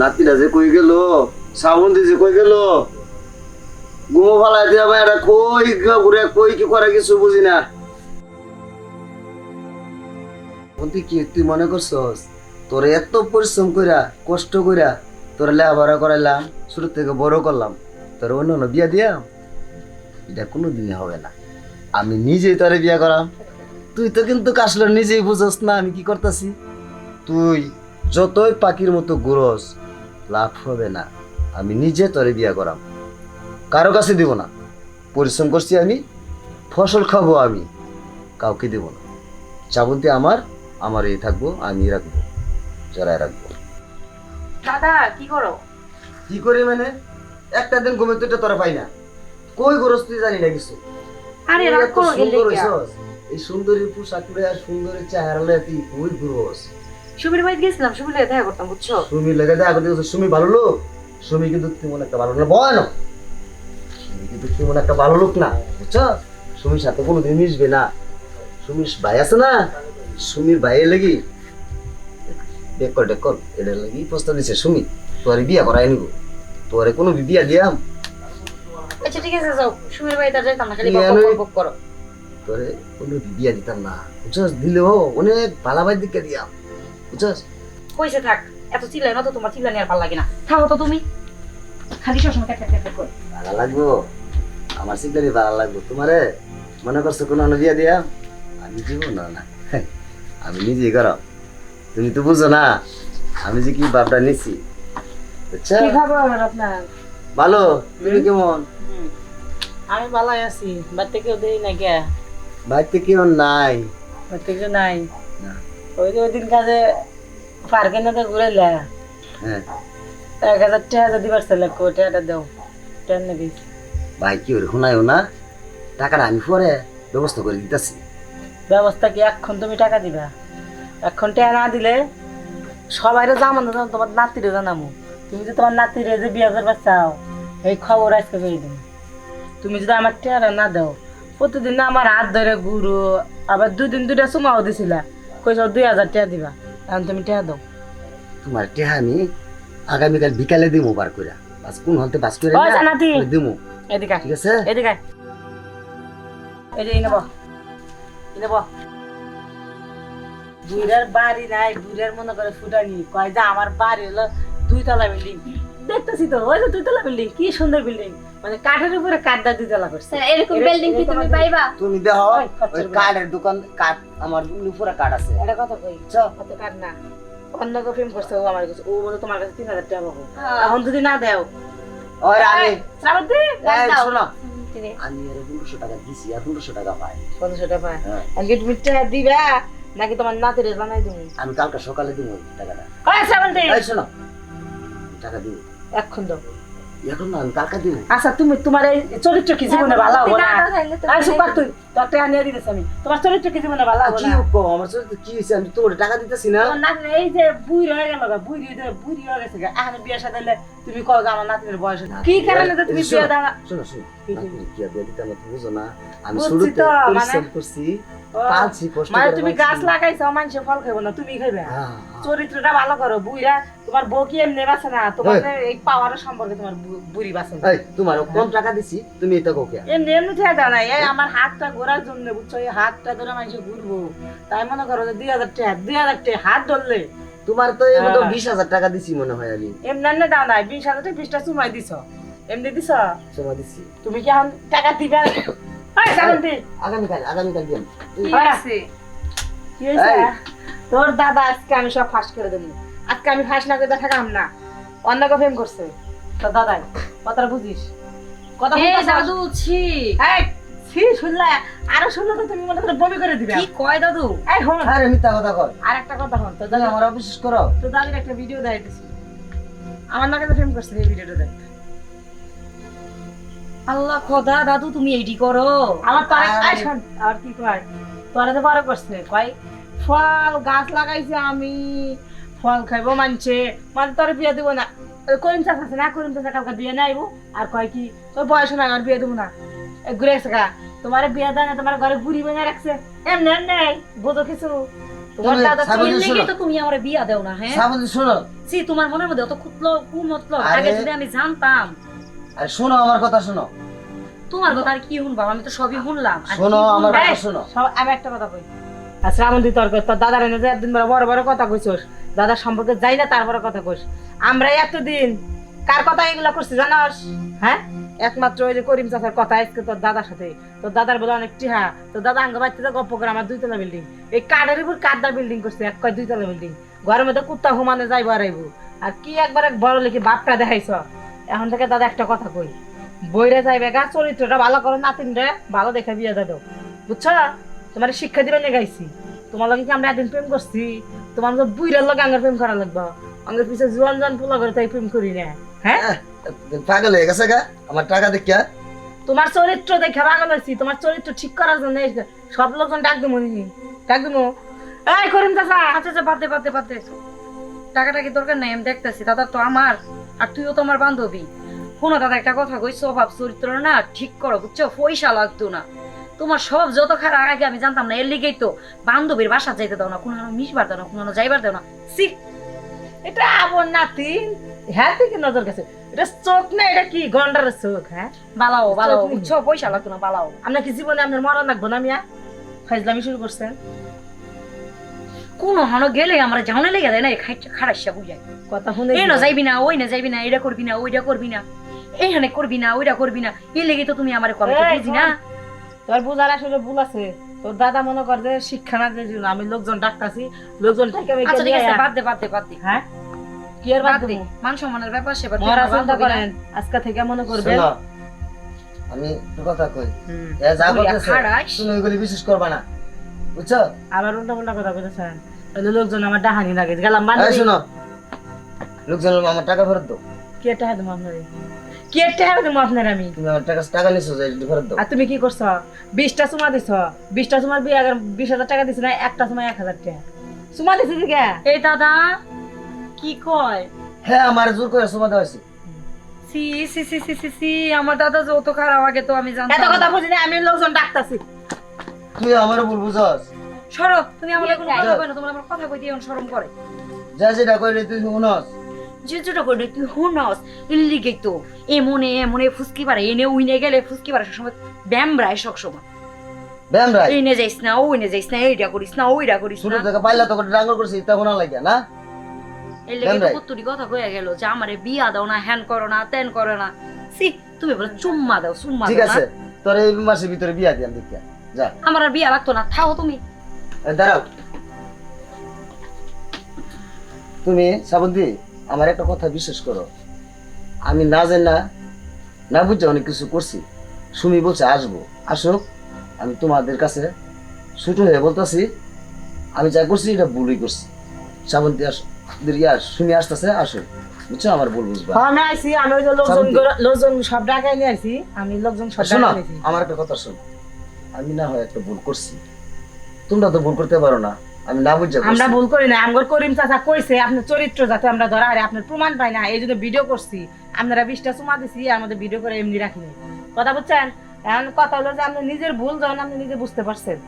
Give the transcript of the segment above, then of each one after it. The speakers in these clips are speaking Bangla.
নাতিরা যে কই গেল? শ্রাবন্তী যে কই গেল? ঘুমো ফালাই দিয়া ভাই এটা কই ঘুরে, কই কি করে কিছু বুঝি না। বলতে কি তুই মনে করছস? তোর এত পরিশ্রম কইরা, কষ্ট কইরা তোর লেখাপড়া করাইলাম শুরু থেকে বড় করলাম, তোর অন্য বিয়া দিয়াম? এটা কোনো দিনে হবে না। আমি নিজেই তোরে বিয়া করাম। তুই তো কিন্তু আসলে নিজেই বুঝস না আমি কি করতেছি? তুই যতই পাখির মতো ঘুরস লাভ হবে না। আমি নিজে তোরে বিয়া করাম। কারও কাছে দিব না। পরিশ্রম করছি আমি ফসল খাব আমি। কাউকে দেব না। চাবন্তি আমার আমার এই থাকব আমি রাখব জড়ায় রাখব। দাদা কি করো? কি করি মানে? একটা দিন ঘুমে তো তোরা পাই না। কই গরস তুই জানি না কিছু। আরে রাগ করো গেলে। এই সুন্দরী পোশাক পরে আর সুন্দরী চেহারা লয়ে তুই ঘুরস সুবির বাড়িতে গেছিলাম সুবির লাগে দেখা করতাম বুঝছ? সুমি লেগে দেখা করতে গেছো সুমি ভালো লোক? সুমি কিন্তু তেমন একটা ভালো না বয় না। সুমি কিন্তু তেমন একটা ভালো লোক না বুঝছ? সুমির সাথে কোনোদিন মিশবে না। সুমির ভাই আছে না? সুমির ভাইয়ের লাগি ডেকর ডেকর এটার লাগি প্রস্তাব দিছে সুমি তোরে বিয়া করাই নিব। তোরে কোনো বিয়া দিয়াম? আচ্ছা ঠিক আছে যাও। সুবির বাড়িতে আর যাইতাম না খালি বক করো। তোরে কোনো বিয়া দিতাম না। বুঝছস? দিলেও অনেক ভালাবাই দিকে দিয়াম। বুঝছস? কইছে থাক এত চিল্লাই না তো তোমার চিল্লানি আর ভালো লাগে না। থাকো তো তুমি। খালি সবসময় ক্যাক ক্যাক ক্যাক করে। ভালো লাগবো? আমার সিগনালি ভালো লাগবো। তোমারে মনে করছ কোনো অন্য বিয়া দিয়া? আমি দিব না না। আমি নিজেই করো তুমি তো বুঝো না আমি যে কি বাপটা নিছি। বুঝছ কি খবর আপনার? ভালো। তুমি কেমন? আমি ভালো আছি বাড়িতে কেউ দেই না কে? বাড়িতে কেউ নাই। বাড়িতে কেউ নাই। ওই যে ওই দিন কাজে পার্কে না তো ঘুরাইলা। হ্যাঁ। এক হাজার টাকা যদি পারছিল কো টাকাটা দাও। ট্রেন নাকি ভাই কি ওরে শোনায়ও না? টাকাটা আমি পরে ব্যবস্থা করে দিতেছি। ব্যবস্থা কি? এখন তুমি টাকা দিবা? এখন টাকা না দিলে সবাই জামানো জানো তোমার নাতিরে জানামো। তুমি যে তোমার নাতিরে যে বিয়ে করবার চাও এই খবর আজকে পেয়ে দিন তুমি যদি আমার টাকা না দাও প্রতিদিন আমার হাত ধরে গুরু আবার দুদিন দুটা সুমাও দিছিলা। কইস দুই হাজার টাকা দিবা এখন তুমি টাকা দাও। তোমার টেহা আমি আগামীকাল বিকালে দিমু বার করে বাস কোন হতে বাস করে দিমু। এদিকে ঠিক আছে? এদিকে এই নেব। নেব। বুড়ার বাড়ি নাই বুড়ার মনে করে ফুটানি। কয় যে আমার বাড়ি হলো দুইতলা বিল্ডিং। দেখতেছি তো ওই যে দুইতলা বিল্ডিং কি সুন্দর বিল্ডিং মানে কাঠের উপরে কাঠটা দুইতলা করছে। এরকম বিল্ডিং কি তুমি পাইবা? তুমি দেখো ওই। কাঠের দোকান কাঠ আমার উপরে কাঠ আছে। এটা কথা কই? চ। কত কাঠ না। অন্য কেউ প্রেম করছে ও আমার কাছে ও বলে তোমার কাছে তিন হাজার টাকা পাবো। হ্যাঁ। এখন যদি না দেও। ওই আমি শ্রাবন্তী এই, শোনো। আমি এর পনেরোশো টাকা দিছি আর পনেরোশো টাকা পাই। পনেরোশো টাকা হ্যাঁ। আজকে তুমি টাকা দিবা? নাকি তোমার নাতিরে জানাই দিব আমি কালকে সকালে দিব টাকাটা। ওই শ্রাবন্তী? এই শোনো। টাকা দিব এখন দাও। এখন না আমি কালকে আচ্ছা তুমি তোমার এই চরিত্র কি জীবনে ভালো হব না? না থাকলে তো আর সুপার তুই তোর টাকা নিয়ে আমি। তোমার চরিত্র কি জীবনে ভালো হব কি কো আমার সাথে কি হয়েছে? আমি তোর টাকা দিতেছি না। তোমার এই যে বুড়ি গেল গা, বুড়ি বুড়ি গেছে গা। এখন বিয়ে সাথে দিলে তুমি কও আমার নাতনির বয়স কি কারণে তো তুমি বিয়ে দাও? শোনো শোনো কি কি? নাতনি কি আর বিয়ে দিতে আমার বুঝো না? আমি শুরুতে মানে- পরিশ্রম করছি পালছি কষ্ট মানে তুমি গাছ লাগাইছো মানুষে ফল খাইবো না তুমি খাইবে? হ্যাঁ। চরিত্রটা ভালো করো বুড়িরা তোমার বউ কি এমনি বাঁচে না? তোমার এই। পাওয়ারের সম্পর্কে তোমার বুড়ি না। এই তোমার কম টাকা দিছি? তুমি এটা কোকে এমনি এমনি দাও না এই আমার হাতটা ঘোরার জন্য বুঝছ? এই হাতটা ধরে মানুষ ঘুরবো। তাই মনে করো যে দুই হাজার টাকা দুই হাজার টাকা হাত ধরলে। তোমার তো এই মতো হ্যাঁ। বিশ হাজার টাকা দিছি মনে হয় আমি এমনি এমনি দাও না বিশ হাজার টাকা বিশটা চুমাই দিছ। এমনি দিছ? তুমি কি এখন টাকা দিবে? আগামীকাল আগামীকাল দিন কি হয়। না? আছে? কি হয়েছে? তোর দাদা আজকে আমি সব ফাঁস করে দেবো। আজকে আমি ফাঁস না করে থাকাম না। অন্যকে প্রেম করছে। দাদাই কথাটা বুঝিস? কথা দাদু ছি। এই ছি শুনলে আরও শুনলে তো তুমি মনে করে বমি করে দিবে। কি কয় দাদু? এই হন আরে মিথ্যা কথা কর আর একটা কথা হন তুমি দাদা আমার অবিশ্বাস করো। তোর দাদির একটা ভিডিও দেখাইতেছি। আমার নাকি প্রেম করছে এই ভিডিওটা দেখ। আল্লাহ খোদা দাদু তুমি এইটি করো। আমার তো আরে। আর। কি কয়? তোরা তো বড় করছে কয়? ফল গাছ লাগাইছে আমি। ফল খাইবো মানছে। মানে তোর বিয়ে দিব না। করিম চাষ আছে না? করিম চাষা কালকে বিয়ে আইবো আর কয় কি তোর বয়স না আর বিয়ে দিব না। ঘুরে গেছে গা। তোমার বিয়া দেয় না তোমার ঘরে বুড়ি বানিয়ে রাখছে। এমনি বোঝো কিছু? তোমার দাদা ছাগল- এর শোনো। লেগেই তো তুমি আমার বিয়া দেও না হ্যাঁ? শ্রাবন্তী শোনো। সি তোমার মনের মধ্যে অত কুতলো কুমতলো আগে যদি আমি জানতাম। আর শোনো আমার কথা শোনো। তোমার কথা আর কি আমি তো সবই শুনলাম। শোনো আমার কথা শোনো। আমি একটা কথা কই। তর্ক তোর দাদার এনে যে একদিন বড় বড় বড় কথা কইছস। দাদার সম্পর্কে যাই না, তারপরে কথা কইস। আমরা এতদিন কার কথা এগুলা করছি জানাস? হ্যাঁ? একমাত্র ওই যে করিম চাচার কথা আজকে তোর দাদার সাথে। তোর দাদার বলে অনেক টিহা। তোর দাদা আঙ্গ বাড়িতে গপ্প করে আমার দুইতলা বিল্ডিং এই কাঠের উপর কাঠদা বিল্ডিং করছে, এক কয় দুইতলা বিল্ডিং ঘরের মধ্যে কুত্তা হুমানে যাইব আইব। আর কি একবার এক বড় লিখে বাপটা দেখাইছ? এখন থেকে দাদা একটা কথা কই। বইরে যাইবে গা, চরিত্রটা ভালো করো নাতিন রে, ভালো দেখে বিয়ে দেবো বুঝছ? তোমার শিক্ষা দিবে নিয়ে গাইছি। তোমার লগে কি আমরা একদিন প্রেম করছি? তোমার মতো বুইরার লগে আঙ্গার প্রেম করা লাগবে। আঙ্গার পিছে জোয়ান জোয়ান পোলা করে তাই প্রেম করি না। হ্যাঁ? পাগল হয়ে গেছে গা আমার টাকা দেখিয়া। তোমার চরিত্র দেখে পাগল হয়েছি তোমার চরিত্র ঠিক করার জন্য সব লোকজন ডাক দেবো ডাক দেবো এই করিম চাচা আচ্ছা আচ্ছা পাতে বাদে বাদে টাকাটা কি দরকার নাই আমি দেখতেছি দাদা তো আমার আর তুইও তো আমার বান্ধবী। শোনো দাদা একটা কথা কই স্বভাব চরিত্র না ঠিক করো বুঝছ? পয়সা লাগতো না। তোমার সব যত খারাপ আগে আমি জানতাম না এর লিগেই তো বান্ধবীর বাসা যাইতে দাও না কোনো মিশবার দাও না কোনো যাইবার দাও না। সি এটা আবর নাতিন হ্যাঁ থেকে নজর গেছে? এটা চোখ না এটা কি গন্ডারের চোখ হ্যাঁ? বালাও বালাও। বুঝছ পয়সা লাগতো না বালাও। কি জীবনে আপনার মরণ রাখব না মিয়া? ফাইজলামি শুরু করছেন। কোন হনো গেলে আমরা জাউনে লেগে দেয় না খারাইসা বুঝাই কথা শুনে এই না যাইবি না ওই না যাইবি না এটা করবি না ওইটা করবি না। এইখানে করবি না ওইটা করবি না এই লেগে তো তুমি আমার কম বুঝি না। তোর বুঝার আসলে ভুল আছে। তোর দাদা মনে কর যে শিক্ষা না দিয়ে দিল। আমি লোকজন ডাকতাছি লোকজন আচ্ছা ঠিক আছে। বাদ দে বাদ দে বাদ দে। হ্যাঁ? কি আর বাদ দে মান সম্মানের ব্যাপার সেবার মরা আমার চিন্তা না। করেন আজকে থেকে মনে করবেন। আমি একটু কথা কই। এ যা ওই করতেছে খাড়াস। তুমি ওইগুলি বিশ্বাস করবা না। বুঝছ? আবার উল্টা পাল্টা কথা বলেছেন। তাহলে লোকজন আমার ডাহানি লাগে গেলাম বান্ধবী। শোনো লোকজন আমার টাকা ফেরত দাও। কি হাত দেবো আপনার? কি হাত দেবো আপনার আমি। টাকা টাকা নিছো ফেরত দাও। আর তুমি কি করছ? বিশটা চুমা দিছ। বিশটা চুমার বিয়ে আগে বিশ হাজার টাকা দিছ না একটা চুমা এক হাজার টাকা। চুমা দিছি দিকে? এই দাদা কি কয়? হ্যাঁ আমার জোর করে সময় দেওয়া হয়েছে। সি সি সি সি সি সি আমার দাদা যত খারাপ আগে তো আমি এত জানতাম কথা না। আমি লোকজন ডাকতাছি। তুই আমার ভুল বুঝস। সরো তুমি আমার কোনো। কথা কই না তোমার আমার কথা কই দিয়ে শরম করে। যা যেটা কইলে তুই শুনস। তুই হুনস ইল্লিগেই তো এ মনে এ মনে ফুসকি পারে এনে উইনে গেলে ফুসকি পারে সবসময় ব্যামরায় সব সময় ব্যায়াম রাই এনে যাইস না ওইনে যাইস না এইটা করিস না ওইটা করিস ছোট থেকে পাইলা ডাঙ্গর করছি তখন না লাগে না ব্যামরাই। কত্তুরি কথা কইয়া গেল যে আমারে বিয়া দাও না হ্যান করো না তেন করো না সি তুমি বলে চুম্মা দাও চুম্মা ঠিক আছে তোর এই মাসের ভিতরে বিয়া দিয়াম যা আমার আর বিয়া লাগতো না থাও তুমি দাঁড়াও তুমি শ্রাবন্তী আমার একটা কথা বিশ্বাস করো। আমি না জানি না না বুঝে অনেক কিছু করছি। সুমি বলছে আসব। আসুক আমি তোমাদের কাছে ছোট হয়ে বলতেছি আমি যা করছি এটা ভুলই করছি। শ্রাবন্তী আস ইয়া আসতেছে আসো। বুঝছ? আমার ভুল বুঝবা। হ্যাঁ, আমি আইছি। আমি ওই লোকজন লোকজন সব ডাকাই নিয়ে আইছি। আমি লোকজন সব ডাকাই নিয়েছি। আমার একটা কথা শোনো। আমি না হয় একটা ভুল করছি। তোমরা তো ভুল করতে পারো না। আমি না বুঝে আমরা ভুল করি না আমগর করিম চাচা কইছে আপনার চরিত্র যাতে আমরা ধরা হারে আপনার প্রমাণ পাই না। এই জন্য ভিডিও করছি আপনারা বিশটা চুমা দিছি আর মধ্যে ভিডিও করে এমনি রাখিনি। কথা বুঝছেন? এখন কথা হলো যে আপনি নিজের ভুল যখন আপনি নিজে বুঝতে পারছেন।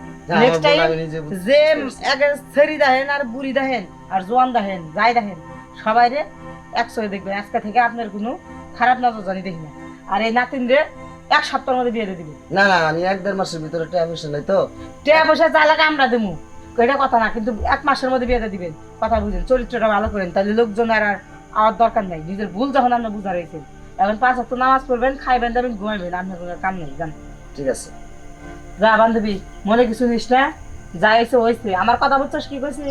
আমি নিজে বুঝতে যে। আগে ছেড়ি দেখেন আর বুড়ি দেখেন আর জোয়ান দেখেন যাই দেখেন সবাই রে একশোয় দেখবেন আজকে থেকে আপনার কোনো খারাপ নজর জানি দেখি না। আর এই নাতিন রে এক সপ্তাহের মধ্যে বিয়ে দিয়ে দিবি। না না আমি এক দেড় মাসের ভিতরে টাইম এসে নাই তো। টাকা পয়সা লাগে আমরা দেবো। এটা কথা না কিন্তু এক মাসের মধ্যে বিয়ে দিয়ে দিবেন কথা বুঝেন চরিত্রটা ভালো করেন তাহলে লোকজন আর আর আমার দরকার নাই নিজের ভুল যখন আপনি বুঝা রয়েছেন এখন পাঁচ অক্ট নামাজ পড়বেন খাইবেন দাবেন ঘুমাইবেন আপনার কোনো কাম নেই জান ঠিক আছে। যা বান্ধবী মনে কিছু নিস না যা হয়েছে হয়েছে। আমার কথা বুঝছিস কি কইছি?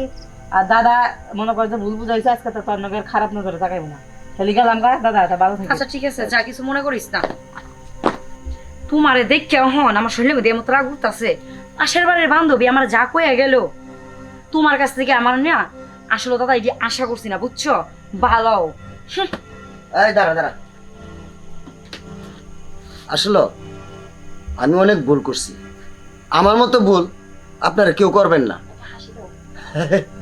আর দাদা মনে করে যে ভুল বুঝাইছে আজকে তো তোর নগর খারাপ নজরে তাকাইবো না। তাহলে গেলাম গা দাদা এটা ভালো থাকে আচ্ছা ঠিক আছে যা কিছু মনে করিস না। তোমারে দেখে হন আমার শরীরে মধ্যে এমন রাগ উঠতেছে। পাশের বাড়ির বান্ধবী আমার যা কয়ে গেল তোমার কাছ থেকে আমার না আসলে দাদা এটি আশা করছি না বুঝছ? ভালো। এই দাঁড়া দাঁড়া। আসলে আমি অনেক ভুল করছি। আমার মতো ভুল আপনারা কেউ করবেন না।